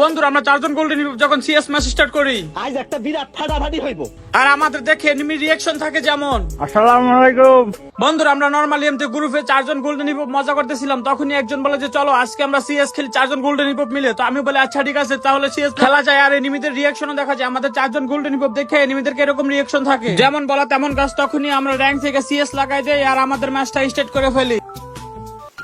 বন্ধুরা আমরা চারজন গোল্ডেন যখন সিএস ম্যাচ স্টার্ট করি আজ একটা বিরাট ফাটাফাটি হইব। আর আমাদের দেখে এনিমি রিয়াকশন থাকে যেমন। আসসালামু আলাইকুম। বন্ধুরা আমরা নর্মালি এমতে গ্রুপে চারজন গোল্ডেন হিপ মজা করতেছিলাম তখনই একজন বলে যে চলো আজকে আমরা সিএস খেলি চারজন গোল্ডেন হিপ মিলে। তো আমি বলে আচ্ছা ঠিক আছে তাহলে সিএস খেলা যায়। আর এনিমিদের রিয়াকশনও দেখা যায়। আমাদের চারজন গোল্ডেন হিপ দেখে এনিমিদের এরকম রিয়াকশন থাকে। যেমন বলা তেমন কাজ তখনই আমরা র্যাঙ্ক থেকে সিএস লাগাই দেই আর আমাদের ম্যাচটা স্টার্ট করে ফেলি।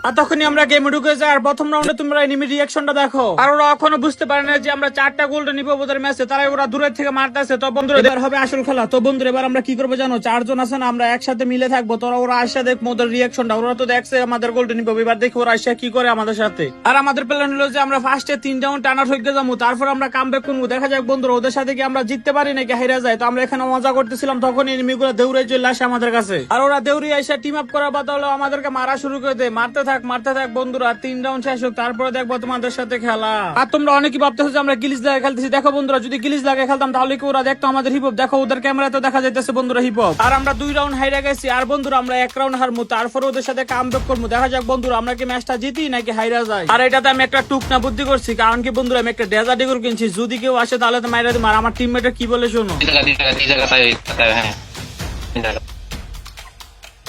আর তখনই আমরা গেমে ঢুকে যাই, আর প্রথম রাউন্ডে তোমরা এনিমি রিয়াকশনটা দেখো। আর ওরা এখনও বুঝতে পারে না যে আমরা চারটা গোল্ডেন নিবো ওদের ম্যাচে তারাই ওরা দূরের থেকে মারতেছে। তো বন্ধুরা, এবার হবে আসল খেলা। তো বন্ধুরা, এবার আমরা কি করব জানো? চারজন আছে না, আমরা একসাথে মিলে থাকব। তোরা ওরা আসা দেখব ওদের রিয়াকশনটা ওরা তো দেখছে আমাদের গোল্ডেন নিবো। এবার দেখি ওরা আসা কি করে আমাদের সাথে। আর আমাদের প্ল্যান হলো যে আমরা ফার্স্টে তিন রাউন্ড টানা ঠকে যাব। তারপর আমরা কাম ব্যাক করব। দেখা যাক বন্ধুরা, ওদের সাথে কি আমরা জিততে পারি নাকি হেরে যায়। তো আমরা এখানে মজা করতেছিলাম তখন এনিমি গুলো দৌড়ে চলে আসে আমাদের কাছে। আর ওরা দৌড়ে এসে টিম আপ করার বদলে আমাদেরকে মারা শুরু করে দেয়। মারতে মারতে থাক বন্ধুরা, তিন রাউন্ড শেষ হোক, তারপরে দেখব তোমাদের সাথে খেলা। আর তোমরা অনেকে ভাবতেছো যে আমরা গিলিজ লাগে খেলতেছি। দেখো বন্ধুরা, যদি গিলিজ লাগে খেলতাম তাহলে কি ওরা দেখতো আমাদের হিপ দেখো, ওদের ক্যামেরা তো দেখা যাইতেছে বন্ধুরা হিপ আর আমরা দুই রাউন্ড হাইরা গেছি। আর বন্ধুরা, আমরা এক রাউন্ড হারমু, তারপরে ওদের সাথে কাম ব্যাক করব দেখা যাক বন্ধুরা, আমরা কি ম্যাচটা জিতি নাকি হাইরা যায় আর এটাতে আমি একটা টুক না বুদ্ধি করছি, কারণ কি বন্ধুরা, আমি একটা ডেজার্ট ডিগর কিনছি। যদি কেউ আসে তাহলে তো মাইরা দিম আর আমার টিমমেট কি বলে শোনো?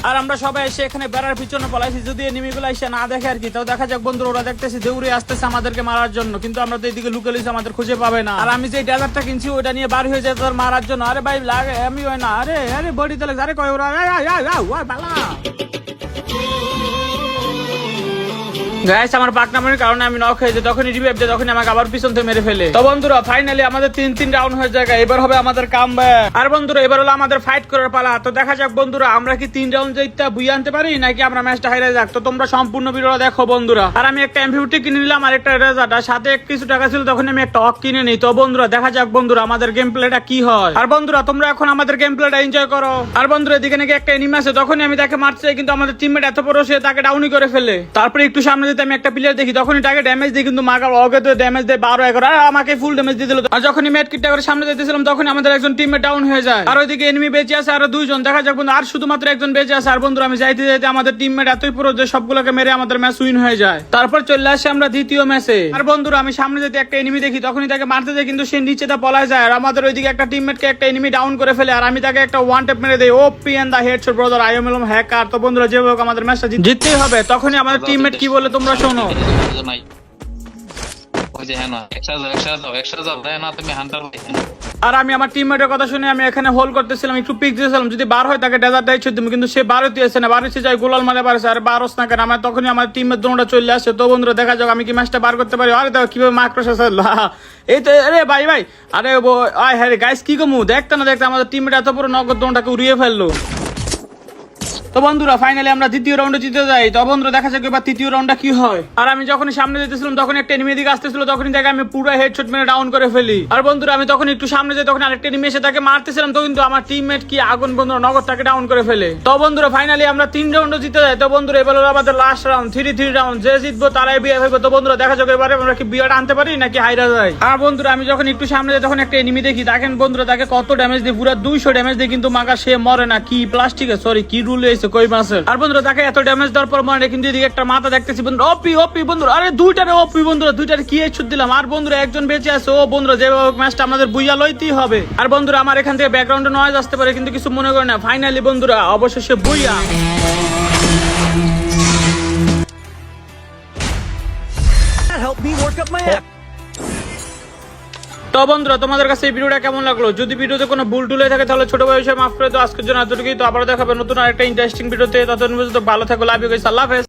আর আমরা সবাই এসে এখানে বেড়ার পিছনে পলাইছি। যদি এনিমিগুলো এসে না দেখে আর কি, তাও দেখা যাক বন্ধু ওরা দেখতেছি দৌড়ে আসতেছে আমাদেরকে মারার জন্য। কিন্তু আমরা তো এদিকে লুকে লইছি, আমাদের খুঁজে পাবে না। আর আমি যে ডেজারটা কিনছি ওটা নিয়ে বার হয়ে যায় তোর মারার জন্য। আরে ভাই, লাগে আমি হয় না। আরে আরে, বডি তাহলে আরে কয় ওরা গাইস আমার পাক নামের কারণে আমি নক হয়েছে। তখনই রিভাইভ দেয়, তখনই আমাকে আবার পিছন থেকে মেরে ফেলে। তো বন্ধুরা ফাইনালি আমাদের তিন তিন রাউন্ড হয়ে যায় এবার হবে আমাদের কাম আর বন্ধুরা, এবার হলো আমাদের ফাইট করার পালা। তো দেখা যাক বন্ধুরা, আমরা কি তিন রাউন্ড জিততে বুই আনতে পারি, নাকি আমরা ম্যাচটা হারিয়ে যাক? তো তোমরা সম্পূর্ণ ভিডিওটা দেখো বন্ধুরা। আর আমি একটা এমভিউটি কিনে নিলাম আর একটা রেজার্ট আর সাথে কিছু টাকা ছিল, তখন আমি একটা অক কিনে নিই। তো বন্ধুরা, দেখা যাক বন্ধুরা, আমাদের গেম প্লেটা কি হয়। আর বন্ধুরা, তোমরা এখন আমাদের গেম প্লেটা এনজয় করো। আর বন্ধুরা, এদিকে নাকি একটা এনিমি আছে তখনই আমি তাকে চাই কিন্তু আমাদের টিমমেট এত বড়, সে তাকে ডাউনই করে ফেলে। তারপরে একটু সামনে যেতে আমি একটা প্লেয়ার দেখি তখনই তাকে ড্যামেজ দিই কিন্তু মাগার অগে তো ড্যামেজ দেয় বারো এগারো। আর আমাকে ফুল ড্যামেজ দিয়ে দিল। আর যখনই মেট কিটটা করে সামনে যেতেছিলাম তখন আমাদের একজন টিমমেট ডাউন হয়ে যায়। আর ওইদিকে এনিমি বেঁচে আছে আর দুইজন। দেখা যাক বন্ধু আর শুধুমাত্র একজন বেঁচে আছে। আর বন্ধুরা আমি যাইতে যাইতে আমাদের টিমমেট এতই পুরো যে সবগুলোকে মেরে আমাদের ম্যাচ উইন হয়ে যায়। তারপর চলে আসে আমরা দ্বিতীয় ম্যাচে আর বন্ধুরা আমি সামনে যেতে একটা এনিমি দেখি তখনই তাকে মারতে যাই কিন্তু সে নিচে তা পলায় যায়। আর আমাদের ওইদিকে একটা টিমমেটকে একটা এনিমি ডাউন করে ফেলে আর আমি তাকে একটা ওয়ান টেপ মেরে দেই। O P and the headshot brother I am এলম হ্যাকার তো বন্ধুরা যেভাবে হোক আমাদের ম্যাচটা জিততেই হবে। তখনই আমাদের টিমমেট কি বলে তোমরা শোনো। নাই ওই যে হ্যাঁ না একসাথে যাও একসাথে যাও একসাথে যাও তাই না তুমি হান্টার আর আমি আমার টিমমেটের কথা শুনে আমি এখানে হোল করতেছিলাম একটু পিক দিয়েছিলাম। যদি বার হয় তাকে ডেজার্ট দায়িত্ব দিব। কিন্তু সে বারোতে এসে না বারো যাই গোলাল মারে পারছে আর বারোস না কেন? আমার তখনই আমার টিমের দোনোটা চলে আসে। তো বন্ধুরা দেখা যাক আমি কি ম্যাচটা বার করতে পারি। আরে দেখো কীভাবে লা। এই তো আরে ভাই ভাই। আরে আয় হ্যাঁ গাইস কি কমু? দেখতে না দেখতে আমাদের টিমমেট এত বড় নগদ দোনটাকে উড়িয়ে ফেলল। তো বন্ধুরা ফাইনালি আমরা দ্বিতীয় রাউন্ডে জিতে যাই। তো বন্ধুরা, দেখা যাক এবার তৃতীয় রাউন্ডটা কি হয়। আর আমি যখন সামনে যেতেছিলাম তখন একটা এনিমি দিকে আসতেছিল, তখনই তাকে আমি পুরো হেডশট মেরে ডাউন করে ফেলি। আর বন্ধুরা, আমি তখন একটু সামনে যাই, তখন আরেকটা এনিমি এসে তাকে মারতেছিলাম, তো কিন্তু আমার টিমমেট কি আগুন বন্ধুরা, নগদ তাকে ডাউন করে ফেলে। তো বন্ধুরা ফাইনালি আমরা তিন রাউন্ডে জিতে যাই। তো বন্ধুরা, এবার হলো আমাদের last round three three round যে জিতবো তারাই বিয়ে হইবো তো বন্ধুরা, দেখা যাক এবারে আমরা কি বিয়েটা আনতে পারি নাকি হাইরা যায় আর বন্ধুরা, আমি যখন একটু সামনে যাই, তখন একটা এনিমি দেখি। দেখেন বন্ধুরা, তাকে কত ড্যামেজ দিই, পুরো দুইশো ড্যামেজ দিই, কিন্তু মাগা সে মরে না। কি প্লাস্টিকে সরি কি রুল হয়েছে কই মাসের আর বন্ধুরা তাকে এত ড্যামেজ দেওয়ার পর মরে না, কিন্তু এদিকে একটা মাথা দেখতেছি। বন্ধুরা ওপি ওপি বন্ধুরা আরে দুইটারে ওপি বন্ধুরা দুইটারে কি এসুদ দিলাম? আর বন্ধুরা একজন বেঁচে আছে ও বন্ধুরা যেভাবে ম্যাচটা আমাদের বুইয়া লইতেই হবে। আর বন্ধুরা আমার এখান থেকে ব্যাকগ্রাউন্ডে নয়েজ আসতে পারে কিন্তু কিছু মনে করে না। ফাইনালি বন্ধুরা অবশেষে বুইয়া। Help me work up my app তো বন্ধুরা, তোমাদের কাছে এই ভিডিওটা কেমন লাগল? যদি ভিডিওতে কোনো ভুল টুলে থাকে, তাহলে ছোট বয়সে মাফ করে তো আজকের জন্য এতটুকুই। তো আবার দেখাবে নতুন আরেকটা ইন্টারেস্টিং ভিডিওতে। ততদিন পর্যন্ত ভালো থাকো লাভ ইউ গাইস আল্লাহ হাফেজ